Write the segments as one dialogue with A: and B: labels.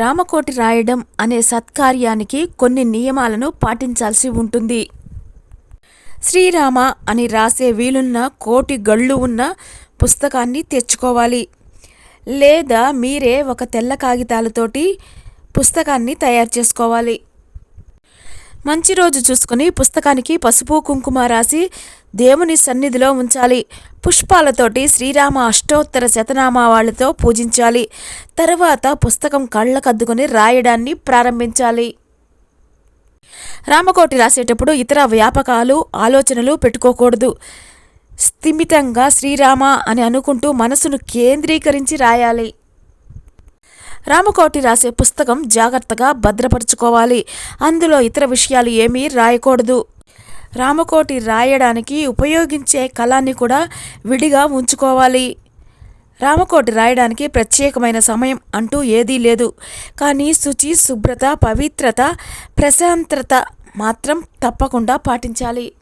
A: రామకోటి రాయడం అనే సత్కార్యానికి కొన్ని నియమాలను పాటించాల్సి ఉంటుంది. శ్రీరామ అని రాసే వీలున్న కోటి గళ్ళు ఉన్న పుస్తకాన్ని తెచ్చుకోవాలి. లేదా మీరే ఒక తెల్ల కాగితాలతోటి పుస్తకాన్ని తయారు చేసుకోవాలి. మంచి రోజు చూసుకుని పుస్తకానికి పసుపు కుంకుమ రాసి దేవుని సన్నిధిలో ఉంచాలి. పుష్పాలతోటి శ్రీరామ అష్టోత్తర శతనామావాళ్ళతో పూజించాలి. తర్వాత పుస్తకం కళ్ళకద్దుకొని రాయడాన్ని ప్రారంభించాలి. రామకోటి రాసేటప్పుడు ఇతర వ్యాపకాలు ఆలోచనలు పెట్టుకోకూడదు. స్థిమితంగా శ్రీరామ అని అనుకుంటూ మనసును కేంద్రీకరించి రాయాలి. రామకోటి రాసే పుస్తకం జాగ్రత్తగా భద్రపరుచుకోవాలి. అందులో ఇతర విషయాలు ఏమీ రాయకూడదు. రామకోటి రాయడానికి ఉపయోగించే కళాన్ని కూడా విడిగా ఉంచుకోవాలి. రామకోటి రాయడానికి ప్రత్యేకమైన సమయం అంటూ ఏదీ లేదు. కానీ శుచి శుభ్రత పవిత్రత ప్రశాంతత మాత్రం తప్పకుండా పాటించాలి.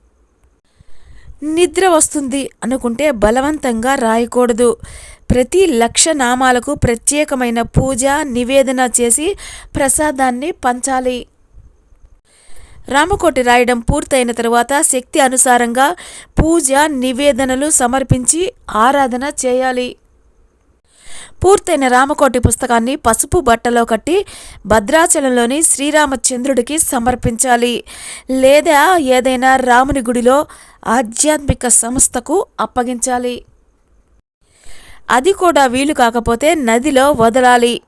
A: నిద్ర వస్తుంది అనుకుంటే బలవంతంగా రాయకూడదు. ప్రతి లక్ష నామాలకు ప్రత్యేకమైన పూజ నివేదన చేసి ప్రసాదాన్ని పంచాలి. రామకోటి రాయడం పూర్తయిన తరువాత శక్తి అనుసారంగా పూజ నివేదనలు సమర్పించి ఆరాధన చేయాలి. పూర్తయిన రామకోటి పుస్తకాన్ని పసుపు బట్టలో కట్టి భద్రాచలంలోని శ్రీరామచంద్రుడికి సమర్పించాలి. లేదా ఏదైనా రాముని గుడిలో ఆధ్యాత్మిక సంస్థకు అప్పగించాలి. అది కూడా వీలు కాకపోతే నదిలో వదలాలి.